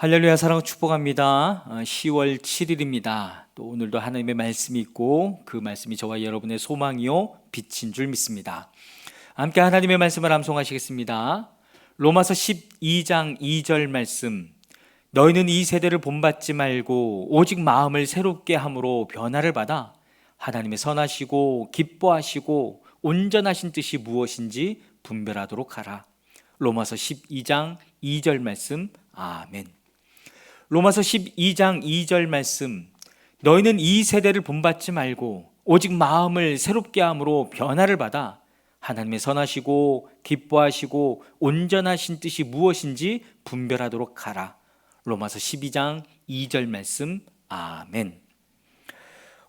할렐루야 사랑을 축복합니다. 어, 10월 7일입니다. 또 오늘도 하나님의 말씀이 있고 그 말씀이 저와 여러분의 소망이요 빛인 줄 믿습니다. 함께 하나님의 말씀을 암송하시겠습니다. 로마서 12장 2절 말씀 너희는 이 세대를 본받지 말고 오직 마음을 새롭게 함으로 변화를 받아 하나님의 선하시고 기뻐하시고 온전하신 뜻이 무엇인지 분별하도록 하라. 로마서 12장 2절 말씀 아멘. 로마서 12장 2절 말씀 너희는 이 세대를 본받지 말고 오직 마음을 새롭게 함으로 변화를 받아 하나님의 선하시고 기뻐하시고 온전하신 뜻이 무엇인지 분별하도록 하라. 로마서 12장 2절 말씀 아멘.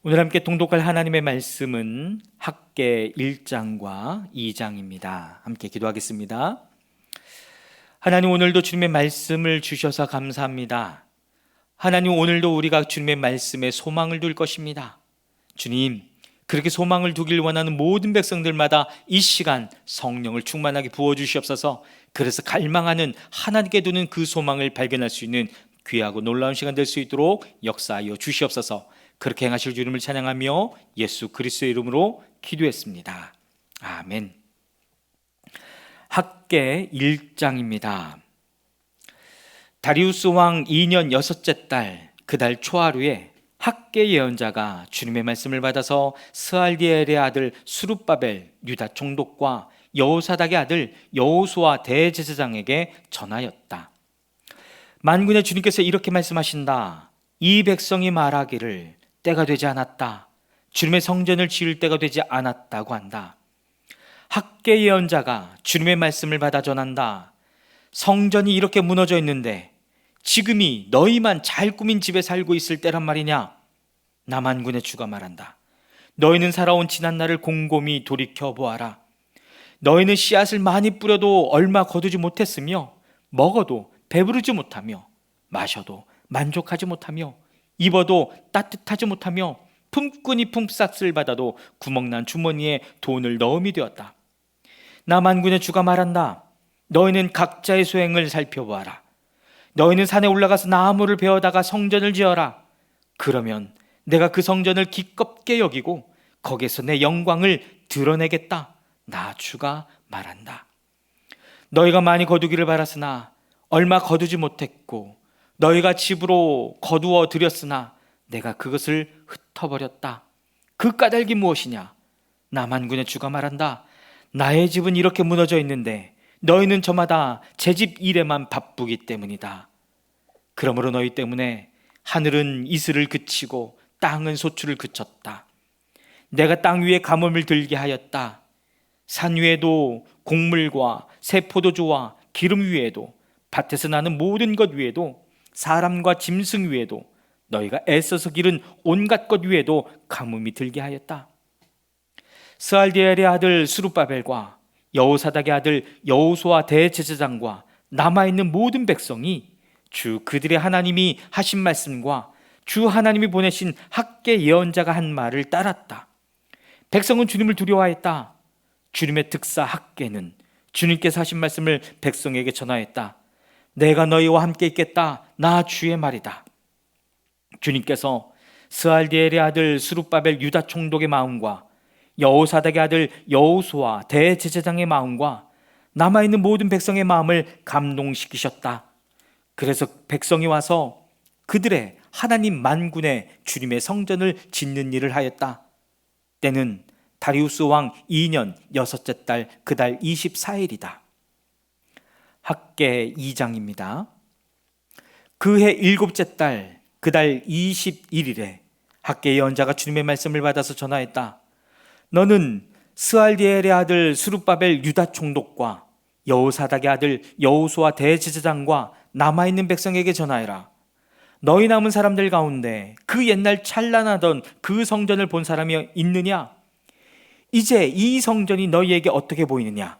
오늘 함께 동독할 하나님의 말씀은 학계 1장과 2장입니다. 함께 기도하겠습니다. 하나님 오늘도 주님의 말씀을 주셔서 감사합니다. 하나님 오늘도 우리가 주님의 말씀에 소망을 둘 것입니다. 주님, 그렇게 소망을 두길 원하는 모든 백성들마다 이 시간 성령을 충만하게 부어 주시옵소서. 그래서 갈망하는 하나님께 두는 그 소망을 발견할 수 있는 귀하고 놀라운 시간 될 수 있도록 역사하여 주시옵소서. 그렇게 행하실 주님을 찬양하며 예수 그리스도의 이름으로 기도했습니다. 아멘. 학계 1장입니다. 다리우스 왕 2년 여섯째 달 그 달 초하루에 학계 예언자가 주님의 말씀을 받아서 스알디엘의 아들 수룹바벨 유다 총독과 여호사닥의 아들 여호수아 대제사장에게 전하였다. 만군의 주님께서 이렇게 말씀하신다. 이 백성이 말하기를 때가 되지 않았다. 주님의 성전을 지을 때가 되지 않았다고 한다. 학계 예언자가 주님의 말씀을 받아 전한다. 성전이 이렇게 무너져 있는데 지금이 너희만 잘 꾸민 집에 살고 있을 때란 말이냐? 남한군의 주가 말한다. 너희는 살아온 지난 날을 곰곰이 돌이켜 보아라. 너희는 씨앗을 많이 뿌려도 얼마 거두지 못했으며 먹어도 배부르지 못하며 마셔도 만족하지 못하며 입어도 따뜻하지 못하며 품꾼이 품삯을 받아도 구멍난 주머니에 돈을 넣음이 되었다. 남한군의 주가 말한다. 너희는 각자의 소행을 살펴보아라. 너희는 산에 올라가서 나무를 베어다가 성전을 지어라. 그러면 내가 그 성전을 기껍게 여기고 거기서 내 영광을 드러내겠다. 나 주가 말한다. 너희가 많이 거두기를 바랐으나 얼마 거두지 못했고 너희가 집으로 거두어 들였으나 내가 그것을 흩어버렸다. 그 까닭이 무엇이냐? 남한군의 주가 말한다. 나의 집은 이렇게 무너져 있는데 너희는 저마다 제 집 일에만 바쁘기 때문이다. 그러므로 너희 때문에 하늘은 이슬을 그치고 땅은 소출을 그쳤다. 내가 땅 위에 가뭄을 들게 하였다. 산 위에도 곡물과 새 포도주와 기름 위에도 밭에서 나는 모든 것 위에도 사람과 짐승 위에도 너희가 애써서 기른 온갖 것 위에도 가뭄이 들게 하였다. 스알디엘의 아들 수룹바벨과 여호사닥의 아들 여호수아 대제사장과 남아 있는 모든 백성이 주 그들의 하나님이 하신 말씀과 주 하나님이 보내신 학계 예언자가 한 말을 따랐다. 백성은 주님을 두려워했다. 주님의 특사 학계는 주님께서 하신 말씀을 백성에게 전하였다. 내가 너희와 함께 있겠다. 나 주의 말이다. 주님께서 스알디엘의 아들 수룹바벨 유다 총독의 마음과 여호사닥의 아들 여호수아 대제사장의 마음과 남아 있는 모든 백성의 마음을 감동시키셨다. 그래서 백성이 와서 그들의 하나님 만군의 주님의 성전을 짓는 일을 하였다. 때는 다리우스 왕 2년 여섯째 달 그달 24일이다. 학계 2장입니다. 그해 일곱째 달 그달 21일에 학계 예언자가 주님의 말씀을 받아서 전하였다. 너는 스알디엘의 아들 수룹바벨 유다 총독과 여호사닥의 아들 여호수아 대제사장과 남아 있는 백성에게 전하여라. 너희 남은 사람들 가운데 그 옛날 찬란하던 그 성전을 본 사람이 있느냐? 이제 이 성전이 너희에게 어떻게 보이느냐?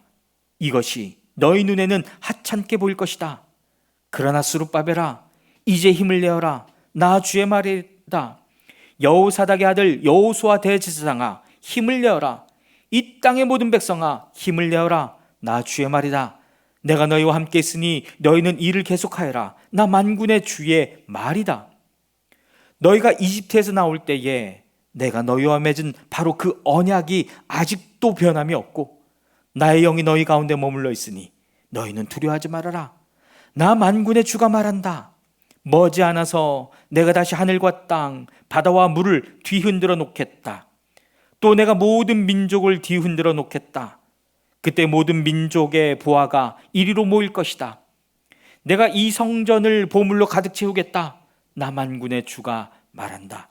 이것이 너희 눈에는 하찮게 보일 것이다. 그러나 수룹바벨아, 이제 힘을 내어라. 나 주의 말이다. 여호사닥의 아들 여호수아 대제사장아, 힘을 내어라. 이 땅의 모든 백성아, 힘을 내어라. 나 주의 말이다. 내가 너희와 함께 있으니 너희는 일을 계속하여라. 나 만군의 주의 말이다. 너희가 이집트에서 나올 때에 내가 너희와 맺은 바로 그 언약이 아직도 변함이 없고 나의 영이 너희 가운데 머물러 있으니 너희는 두려워하지 말아라. 나 만군의 주가 말한다. 머지않아서 내가 다시 하늘과 땅, 바다와 물을 뒤흔들어 놓겠다. 또 내가 모든 민족을 뒤흔들어 놓겠다. 그때 모든 민족의 보아가 이리로 모일 것이다. 내가 이 성전을 보물로 가득 채우겠다. 나 만군의 주가 말한다.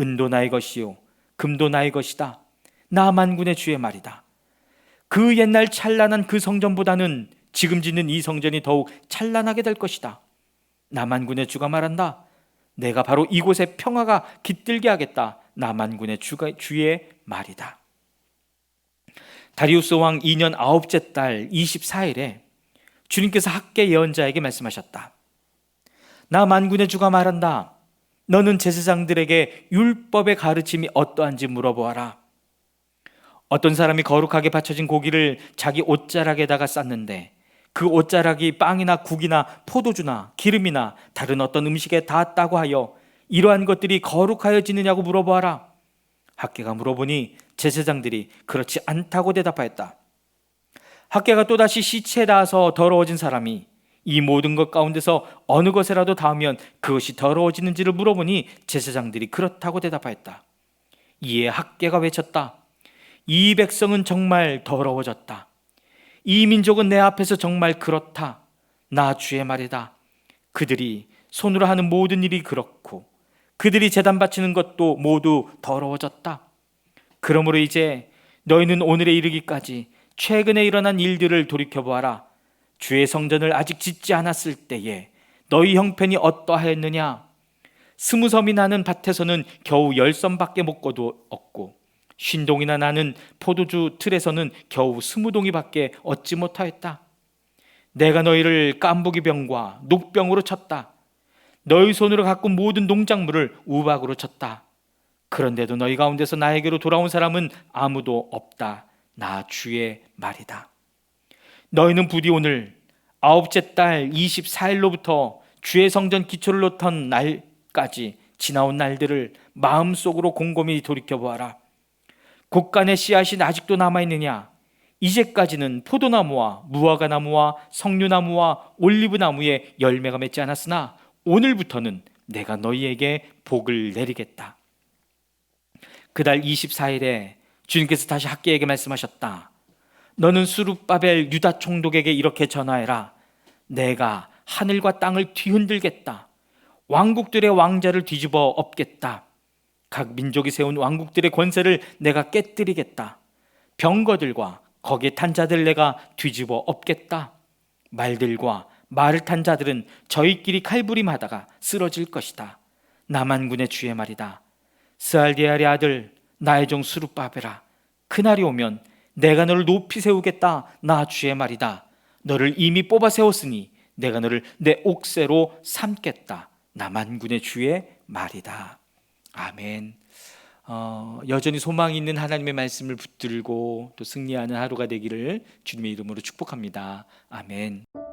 은도 나의 것이요 금도 나의 것이다. 나 만군의 주의 말이다. 그 옛날 찬란한 그 성전보다는 지금 짓는 이 성전이 더욱 찬란하게 될 것이다. 나 만군의 주가 말한다. 내가 바로 이곳에 평화가 깃들게 하겠다. 나 만군의 주가 주의 말이다. 다리우스 왕 2년 아홉째 달 24일에 주님께서 학계 예언자에게 말씀하셨다. 나 만군의 주가 말한다. 너는 제사장들에게 율법의 가르침이 어떠한지 물어보아라. 어떤 사람이 거룩하게 바쳐진 고기를 자기 옷자락에다가 쌌는데 그 옷자락이 빵이나 국이나 포도주나 기름이나 다른 어떤 음식에 닿았다고 하여 이러한 것들이 거룩하여지느냐고 물어보아라. 학계가 물어보니 제사장들이 그렇지 않다고 대답하였다. 학계가 또다시 시체에 닿아서 더러워진 사람이 이 모든 것 가운데서 어느 것에라도 닿으면 그것이 더러워지는지를 물어보니 제사장들이 그렇다고 대답하였다. 이에 학계가 외쳤다. 이 백성은 정말 더러워졌다. 이 민족은 내 앞에서 정말 그렇다. 나 주의 말이다. 그들이 손으로 하는 모든 일이 그렇고 그들이 재단 바치는 것도 모두 더러워졌다. 그러므로 이제 너희는 오늘에 이르기까지 최근에 일어난 일들을 돌이켜 보아라. 주의 성전을 아직 짓지 않았을 때에 너희 형편이 어떠하였느냐? 스무 섬이 나 는 밭에서는 겨우 열 섬밖에 못 거두었고 쉰동이나 나는 포도주 틀에서는 겨우 스무 동이밖에 얻지 못하였다. 내가 너희를 깐부기 병과 녹병으로 쳤다. 너희 손으로 가꾼 모든 농작물을 우박으로 쳤다. 그런데도 너희 가운데서 나에게로 돌아온 사람은 아무도 없다. 나 주의 말이다. 너희는 부디 오늘 아홉째 달 24일로부터 주의 성전 기초를 놓던 날까지 지나온 날들을 마음속으로 곰곰이 돌이켜 보아라. 곡간의 씨앗이 아직도 남아 있느냐? 이제까지는 포도나무와 무화과 나무와 석류나무와 올리브 나무에 열매가 맺지 않았으나 오늘부터는 내가 너희에게 복을 내리겠다. 그달 24일에 주님께서 다시 학계에게 말씀하셨다. 너는 수룹바벨 유다 총독에게 이렇게 전하해라. 내가 하늘과 땅을 뒤흔들겠다. 왕국들의 왕자를 뒤집어 엎겠다. 각 민족이 세운 왕국들의 권세를 내가 깨뜨리겠다. 병거들과 거기에 탄 자들 내가 뒤집어 엎겠다. 말들과 말을 탄 자들은 저희끼리 칼부림하다가 쓰러질 것이다. 남한군의 주의 말이다. 스알디알의 아들 나의 종 수룹바벨아 그날이 오면 내가 너를 높이 세우겠다. 나 주의 말이다. 너를 이미 뽑아 세웠으니 내가 너를 내 옥새로 삼겠다. 남한군의 주의 말이다. 아멘. 어, 여전히 소망이 있는 하나님의 말씀을 붙들고 또 승리하는 하루가 되기를 주님의 이름으로 축복합니다. 아멘.